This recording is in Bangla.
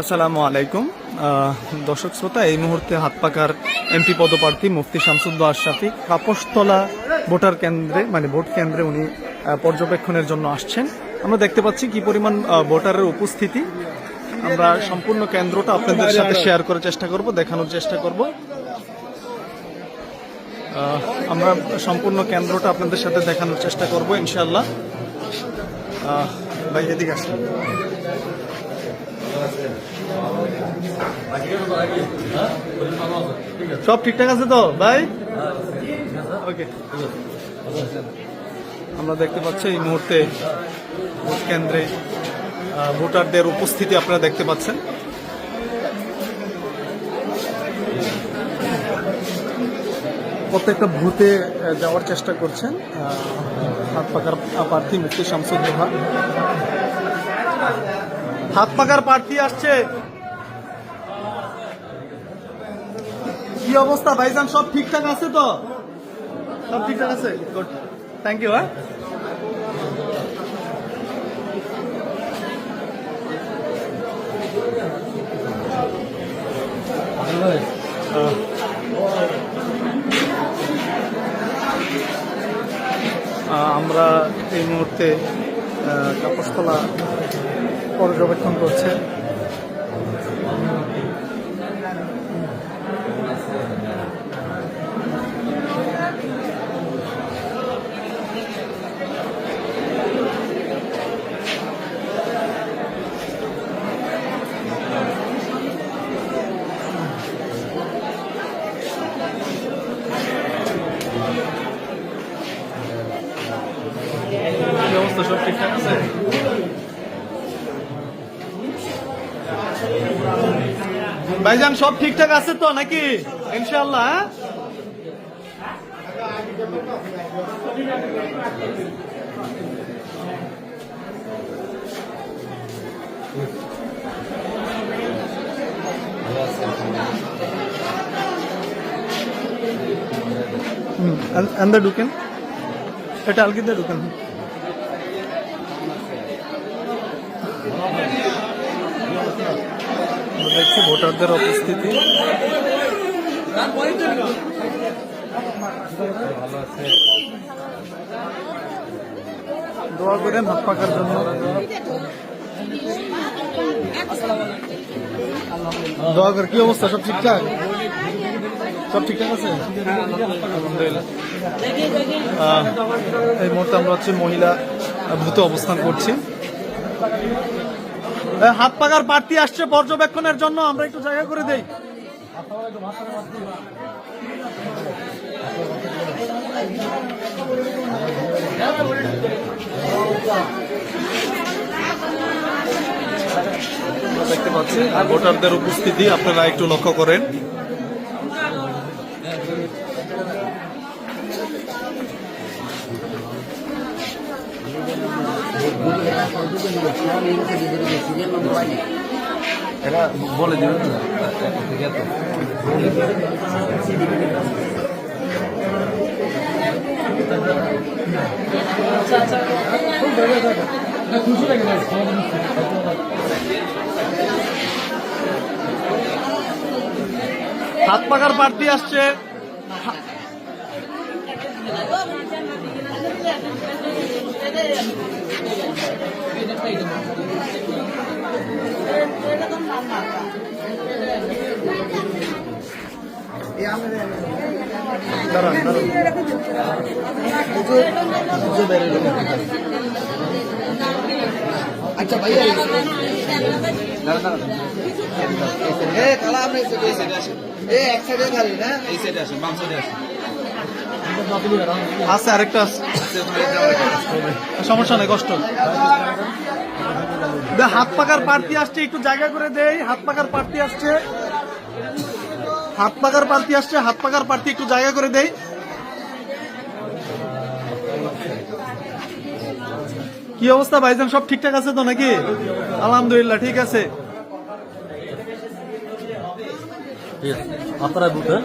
আসসালামু আলাইকুম। দর্শক শ্রোতা, এই মুহূর্তে হাত পাকার এমপি পদপ্রার্থী মুফতি শামসুদ্দো আশরাফি কাপসতলা ভোটার কেন্দ্রে মানে ভোট কেন্দ্রে উনি পর্যবেক্ষণের জন্য আসছেন। আমরা দেখতে পাচ্ছি কি পরিমাণ ভোটারের উপস্থিতি। আমরা সম্পূর্ণ কেন্দ্রটা আপনাদের সাথে শেয়ার করার চেষ্টা করব, দেখানোর চেষ্টা করব। আমরা সম্পূর্ণ কেন্দ্রটা আপনাদের সাথে দেখানোর চেষ্টা করব ইনশাল্লাহ ভাই, এদিকে আসেন। সব ঠিকঠাক আছে তো, ভাই? আমরা দেখতে পাচ্ছি এই মুহূর্তে ভোট কেন্দ্রে ভোটারদের উপস্থিতি আপনারা দেখতে পাচ্ছেন। প্রত্যেকটা ভূতে যাওয়ার চেষ্টা করছেন হাত পাকার প্রার্থী মুক্তি শামসুদ্দোহা হাত পাকার প্রার্থী আসছে। কি অবস্থা ভাইজান? সব ঠিকঠাক আছে তো? সব ঠিকঠাক আছে? থ্যাংক ইউ হ্যাঁ? আমরা এই মুহূর্তে কাপড়তলা পর্যবেক্ষণ করছে কি অবস্থা সব ঠিকঠাক আছে ভাইজান সব ঠিকঠাক আছে তো নাকি? ইনশাল্লাহ হ্যাঁ? হুম আন্দা ঢুকেন। আমরা দেখছি ভোটারদের উপস্থিতি দোয়া হাত পাকার জন্য। দোয়া করে কি অবস্থা? সব ঠিকঠাক? সব ঠিকঠাক আছে? আলহামদুলিল্লাহ এই মুহূর্তে আমরা হচ্ছে মহিলা ভূতে অবস্থান করছি। হাত পাকার প্রার্থী আসছে পর্যবেক্ষণের জন্য, আমরা একটু জায়গা করে দেই। দেখতে পাচ্ছি, আর ভোটারদের উপস্থিতি আপনারা একটু লক্ষ্য করেন। বলে দেবেন হাত পাকার প্রার্থী আসছে। আচ্ছা ভাইয়া এ কালা আপনি এই সাইডে আসেন। এ এক সাইডে খালি না? এই সাইডে আসেন, বাম সাইডে আসেন। আছে, আরেকটা সমস্যা নেই, কষ্ট। হাত পাকার প্রার্থী আসছে, একটু জায়গা করে দেই। হাত পাকার প্রার্থী আসছে। হাত পাকার প্রার্থী আসছে, হাত পাকার প্রার্থী একটু জায়গা করে দেই। কি অবস্থা, ভাইজান, সব ঠিকঠাক আছে তো নাকি? আলহামদুলিল্লাহ, ঠিক আছে। আপনারা বুঝে